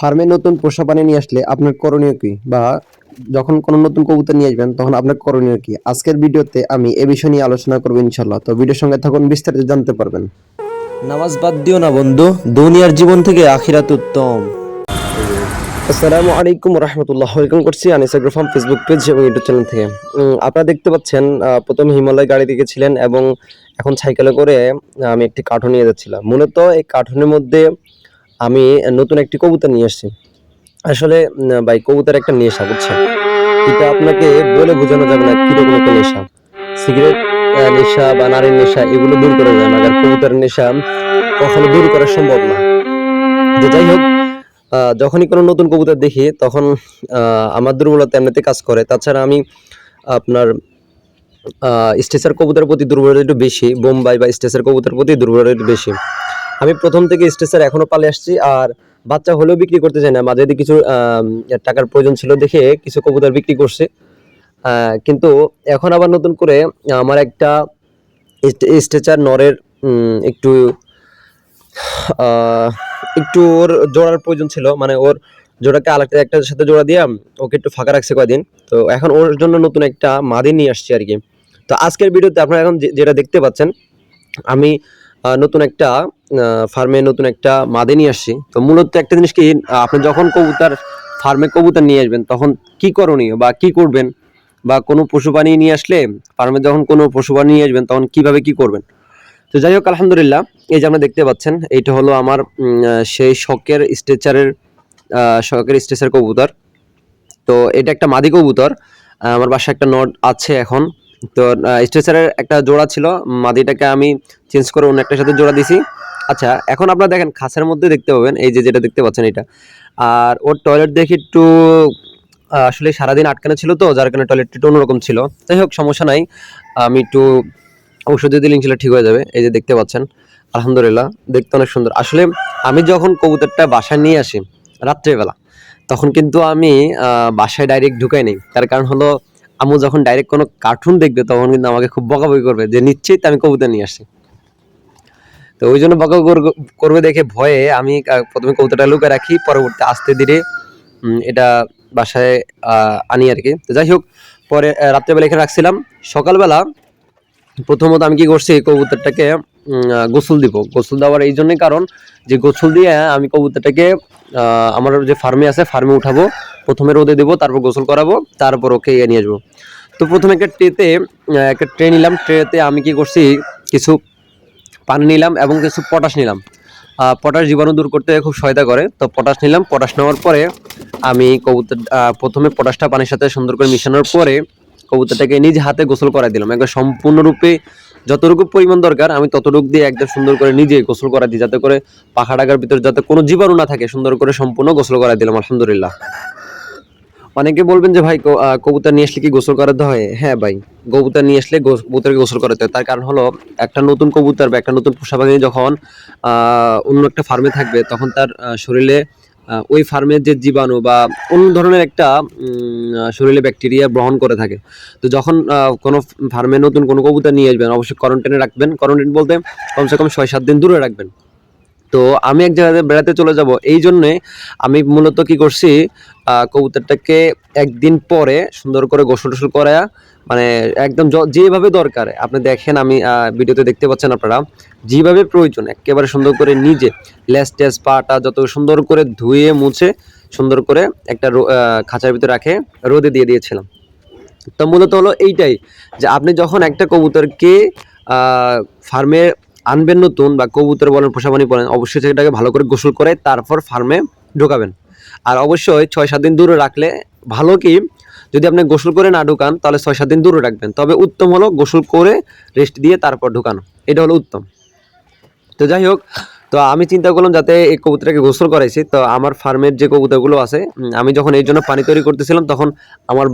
ফার্মে নতুন পোষা প্রাণী নিয়ে আসলে আপনার করণীয় কি? বা যখন কোনো নতুন কবুতর নিয়ে আসবেন তখন আপনার করণীয় কি? আজকের ভিডিওতে আমি এ বিষয় নিয়ে আলোচনা করব ইনশাল্লাহ তো ভিডিওর সঙ্গে থাকুন বিস্তারিত জানতে পারবেন। নামাজ বাদ দিও না বন্ধু দুনিয়ার জীবন থেকে আখিরাত উত্তম। আসসালামু আলাইকুম রহমতুল্লাহ। ওয়েলকাম করছি ফার্ম ফেসবুক পেজ এবং ইউটিউব চ্যানেল থেকে। আপনারা দেখতে পাচ্ছেন প্রথম হিমালয় গাড়ি থেকে ছিলেন এবং এখন সাইকেলে করে আমি একটি কার্টুন নিয়ে যাচ্ছিলাম। মূলত এই কার্টুনের মধ্যে আমি নতুন একটি কবুতর নিয়ে এসেছি আসলে ভাই কবুতর একটা নেশা, বুঝছেন? এটা আপনাকে বলে বোঝানো যাবে না কীরকম একটা নেশা। সিগারেট নেশা বা নারীর নেশা, এগুলো দূর করা যায় না। আর কবুতরের নেশা কখনো দূর করা সম্ভব না। যে যাই হোক যখনই কোনো নতুন কবুতর দেখি, তখন আমার দুর্বলতা এমনিতে কাজ করে। তাছাড়া আমি আপনার স্টেসার কবুতরের প্রতি দুর্বলতা একটু বেশি, বোম্বাই বা স্টেসার কবুতরের প্রতি দুর্বলতা একটু বেশি। আমি প্রথম থেকে স্টেসার এখনও পালে আসছি, আর বাচ্চা হলেও বিক্রি করতে চাই না। মাঝে কিছু টাকার প্রয়োজন ছিল দেখে কিছু কবুতর বিক্রি করছে। কিন্তু এখন আবার নতুন করে আমার একটা স্টেচার নরের একটু একটু ওর জোড়ার প্রয়োজন ছিল। মানে ওর জোড়াকে আরেকটা, একটার সাথে জোড়া দিয়ে ওকে একটু ফাঁকা রাখছে কয়দিন। তো এখন ওর জন্য নতুন একটা মাদি নিয়ে আসছি আর কি। তো আজকের ভিডিওতে আপনারা এখন যেটা দেখতে পাচ্ছেন, আমি নতুন একটা ফার্মে নতুন একটা মাদে নিয়ে আসছি। তো মূলত একটা জিনিস কি আপনি যখন কবুতর ফার্মে কবুতর নিয়ে আসবেন, তখন কি করণীয় বা কি করবেন? বা কোনো পশু প্রাণী নিয়ে আসলে ফার্মে যখন কোনো পশু প্রাণী নিয়ে আসবেন, তখন কীভাবে কি করবেন? তো যাই হোক, আলহামদুলিল্লাহ, এই যে আপনারা দেখতে পাচ্ছেন, এইটা হলো আমার সেই শখের স্ট্রেচারের শখের স্ট্রেচার কবুতর। তো এটা একটা মাদি কবুতর আমার বাসায় একটা নট আছে এখন। তো স্ট্রেচারের একটা জোড়া ছিল, মাদিটাকে আমি চেঞ্জ করে অন্য একটার সাথে জোড়া দিছি। আচ্ছা এখন আপনারা দেখেন, খাসের মধ্যে দেখতে পাবেন, এই যে যেটা দেখতে পাচ্ছেন এটা। আর ওর টয়লেট দেখে একটু আসলে সারাদিন আটকানো ছিল তো, যার কারণে টয়লেটটা একটু অন্যরকম ছিল। যাই হোক, সমস্যা নাই, আমি একটু ঔষধ দিলে ইনশাল্লাহ ঠিক হয়ে যাবে, এই যে দেখতে পাচ্ছেন, আলহামদুলিল্লাহ, দেখতে অনেক সুন্দর। আসলে আমি যখন কবুতরটা বাসায় নিয়ে আসি, রাত্রেবেলা, তখন কিন্তু আমি বাসায় ডাইরেক্ট ঢুকাই নেই। তার কারণ হলো আমু যখন ডাইরেক্ট কোনো কার্টুন দেখবে, তখন কিন্তু আমাকে খুব বকাবকি করবে যে, নিশ্চয়ই তো আমি কবুতর নিয়ে আসি তো ওই জন্য বকা কর- করবে দেখে ভয়ে আমি প্রথমে কবুতরটা লুকে রাখি পরবর্তী আস্তে ধীরে এটা বাসায় আনি আর কি তো যাই হোক, পরে রাত্রেবেলা এখানে রাখছিলাম। সকালবেলা প্রথমত আমি কি করছি, কবুতরটাকে গোসল দিব। গোসল দেওয়ার এই জন্যই কারণ যে গোসল দিয়ে আমি কবুতরটাকে আমার যে ফার্মে আছে, ফার্মে উঠাবো। প্রথমে রোদে দেবো, তারপর গোসল করাবো, তারপর ওকে ইয়ে নিয়ে আসব। তো প্রথমে একটা ট্রেতে একটা ট্রে নিলাম। ট্রেতে আমি কি করছি, কিছু পানি নিলাম এবং কিছু পটাশ নিলাম। পটাশ জীবাণু দূর করতে খুব সহায়তা করে। তো পটাশ নিলাম, পটাশ নেওয়ার পরে আমি কবুতর প্রথমে পটাশটা পানির সাথে সুন্দর করে মিশানোর পরে কবুতরটাকে নিজ হাতে গোসল করাই দিলাম। একবার সম্পূর্ণরূপে যতটুকু পরিমাণ দরকার, আমি ততটুকু দিয়ে একদম সুন্দর করে নিজে গোসল করা দিই, যাতে করে পাখা ডাকার ভিতরে যাতে কোনো জীবাণু না থাকে, সুন্দর করে সম্পূর্ণ গোসল করাই দিলাম, আলহামদুলিল্লাহ। অনেকে বলবেন যে, ভাই কবুতর নিয়ে আসলে কি গোসল করাতে হয়? হ্যাঁ ভাই, কবুতর নিয়ে আসলে কবুতরকে গোসল করাতে হয়। তার কারণ হলো, একটা নতুন কবুতর বা একটা নতুন পোষা পাখি যখন অন্য একটা ফার্মে থাকবে, তখন তার শরীরে ওই ফার্মের যে জীবাণু বা অন্য ধরনের একটা শরীরে ব্যাকটেরিয়া গ্রহণ করে থাকে। তো যখন কোনো ফার্মে নতুন কোনো কবুতর নিয়ে আসবেন, অবশ্যই কোয়ারেন্টাইনে রাখবেন। কোয়ারেন্টাইন বলতে কমসে কম ছয় সাত দিন দূরে রাখবেন। তো আমি এক জায়গায় বেড়াতে চলে যাব। এই জন্যে আমি মূলত কি করছি কবুতরটাকে একদিন পরে সুন্দর করে গোসল টোসল করায়া মানে একদম যেভাবে দরকার। আপনি দেখেন আমি ভিডিওতে দেখতে পাচ্ছেন আপনারা, যেভাবে প্রয়োজন, একেবারে সুন্দর করে নিজে লেস টেস পাটা যত সুন্দর করে ধুয়ে, মুছে, সুন্দর করে একটা খাঁচার ভিতরে রাখে রোদে দিয়ে দিয়েছিলাম। তো মূলত হলো এইটাই, যে আপনি যখন একটা কবুতরকে ফার্মে আনবেন নতুন বা কবুতর বলেন পোষাপানি বলেন, অবশ্যই সেটাকে ভালো করে গোসল করে তারপর ফার্মে ঢোকাবেন। আর অবশ্যই ছয় সাত দিন দূরে রাখলে ভালো কি, যদি আপনি গোসল করে না ঢুকান, তাহলে ছয় সাত দিন দূরে রাখবেন। তবে উত্তম হলো গোসল করে রেস্ট দিয়ে তারপর ঢুকানো। এটা হলো উত্তম। তো যাই হোক, তো আমি চিন্তা করলাম যাতে এই কবুতরটাকে গোসল করাইছি। তো আমার ফার্মের যে কবুতরগুলো আছে আমি যখন এই জন্য পানি তৈরি করতেছিলাম, তখন আমার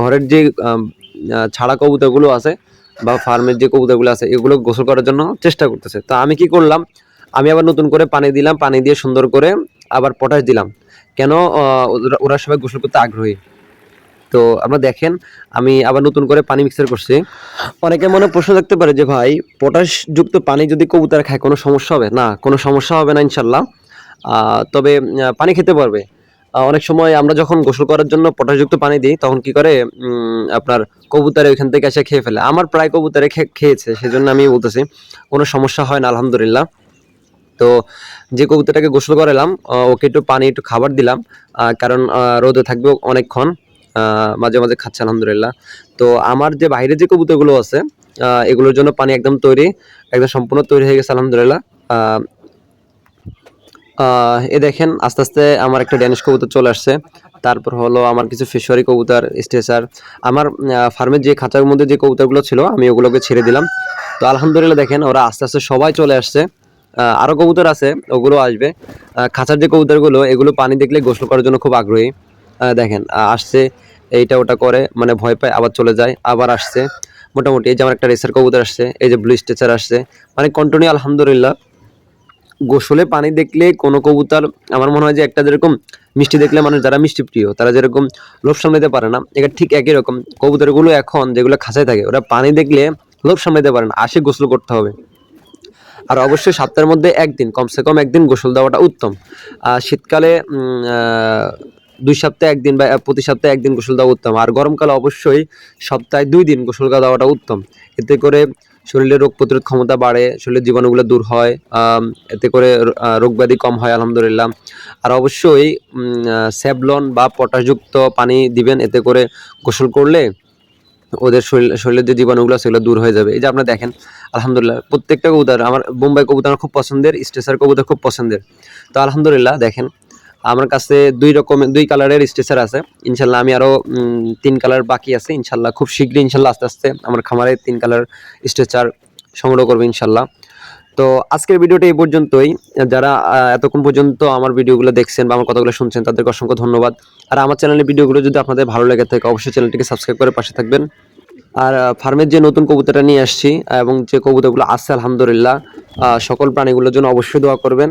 ঘরের যে ছাড়া কবুতরগুলো আছে বা ফার্মের যে কবুতরগুলো আছে, এগুলো গোসল করার জন্য চেষ্টা করতেছে। তা আমি কি করলাম? আমি আবার নতুন করে পানি দিলাম, পানি দিয়ে সুন্দর করে আবার পটাশ দিলাম। কেন? ওরা- সবাই গোসল করতে আগ্রহী। তো আমরা দেখেন, আমি আবার নতুন করে পানি মিক্সার করছি। অনেকে মনে প্রশ্ন থাকতে পারে যে, ভাই পটাশ যুক্ত পানি যদি কবুতর খায়, কোনো সমস্যা হবে? না, কোনো সমস্যা হবে না, ইনশাল্লাহ। তবে পানি খেতে পারবে। অনেক সময় আমরা যখন গোসল করার জন্য পটাশযুক্ত পানি দিই, তখন কি করে আপনার কবুতরে ওইখান থেকে এসে খেয়ে ফেলে। আমার প্রায় কবুতরে খেয়েছে, সেজন্য আমি বলতেছি, কোনো সমস্যা হয় না, আলহামদুলিল্লাহ। তো যে কবুতরটাকে গোসল করালাম ওকে একটু পানি, একটু খাবার দিলাম কারণ রোদে থাকবে অনেকক্ষণ মাঝে মাঝে খাচ্ছে, আলহামদুলিল্লাহ। তো আমার যে বাইরে যে কবুতরগুলো আছে এগুলোর জন্য পানি একদম তৈরি, একদম সম্পূর্ণ তৈরি হয়ে গেছে, আলহামদুলিল্লাহ। এ দেখেন, আস্তে আস্তে আমার একটা ড্যানিশ কবুতর চলে আসছে। তারপর হলো আমার কিছু ফিশারি কবুতর স্টেচার আমার ফার্মের যে খাঁচার মধ্যে যে কবুতরগুলো ছিল, আমি ওগুলোকে ছেড়ে দিলাম। তো আলহামদুলিল্লাহ দেখেন, ওরা আস্তে আস্তে সবাই চলে আসছে। আরও কবুতর আছে, ওগুলো আসবে। খাঁচার যে কবুতরগুলো, এগুলো পানি দেখলে গোসল করার জন্য খুব আগ্রহী। দেখেন আসছে, এইটা ওটা করে মানে ভয় পায়, আবার চলে যায়, আবার আসছে। মোটামুটি এই যে আমার একটা রেসার কবুতর আসছে, এই যে ব্লু স্টেচার আসছে। মানে কন্টিনিউ আলহামদুলিল্লাহ। গোসলে পানি দেখলে কোনো কবুতর, আমার মনে হয় যে একটা যেরকম মিষ্টি দেখলে মানুষ যারা মিষ্টি প্রিয়, তারা যেরকম লোভ সামলাতে পারে না, এটা ঠিক একই রকম। কবুতরগুলো এখন যেগুলো খাঁচায় থাকে, ওরা পানি দেখলে লোভ সামলাতে পারে না, আসে গোসল করতে হবে। আর অবশ্যই সপ্তাহের মধ্যে একদিন, কমসে কম একদিন গোসল দেওয়াটা উত্তম। আর শীতকালে দুই সপ্তাহে একদিন বা প্রতি সপ্তাহে একদিন গোসল দেওয়া উত্তম। আর গরমকালে অবশ্যই সপ্তাহে দুই দিন গোসল দেওয়াটা উত্তম। এতে করে শরীরের রোগ প্রতিরোধ ক্ষমতা বাড়ে, শরীরের জীবাণুগুলো দূর হয় এতে করে রোগব্যাধি কম হয়, আলহামদুলিল্লাহ। আর অবশ্যই স্যাবলন বা পটাশযুক্ত পানি দিবেন, এতে করে গোসল করলে ওদের শরীর, শরীরের যে জীবাণুগুলো সেগুলো দূর হয়ে যাবে। এই যে আপনারা দেখেন, আলহামদুলিল্লাহ, প্রত্যেকটা কবুতর, আমার বোম্বাই কবুতর আমার খুব পছন্দের, স্টেসার কবুতর খুব পছন্দের। তো আলহামদুলিল্লাহ, দেখেন আমার কাছে দুই রকমের দুই কালারের স্টেসার আছে। ইনশাল্লাহ আমি আরও তিন কালার বাকি আছে। ইনশাল্লাহ খুব শীঘ্রই, ইনশাল্লাহ আস্তে আস্তে আমার খামারে তিন কালার স্টেচার সংগ্রহ করব, ইনশাল্লাহ। তো আজকের ভিডিওটা এই পর্যন্তই। যারা এতক্ষণ পর্যন্ত আমার ভিডিওগুলো দেখছেন বা আমার কথাগুলো শুনছেন, তাদেরকে অসংখ্য ধন্যবাদ। আর আমার চ্যানেলের ভিডিওগুলো যদি আপনাদের ভালো লেগে থাকে, অবশ্যই চ্যানেলটিকে সাবস্ক্রাইব করে পাশে থাকবেন। আর ফার্মের যে নতুন কবুতরটা নিয়ে আসছি, এবং যে কবুতরগুলো আসছে আলহামদুলিল্লাহ সকল প্রাণীগুলোর জন্য অবশ্যই দোয়া করবেন।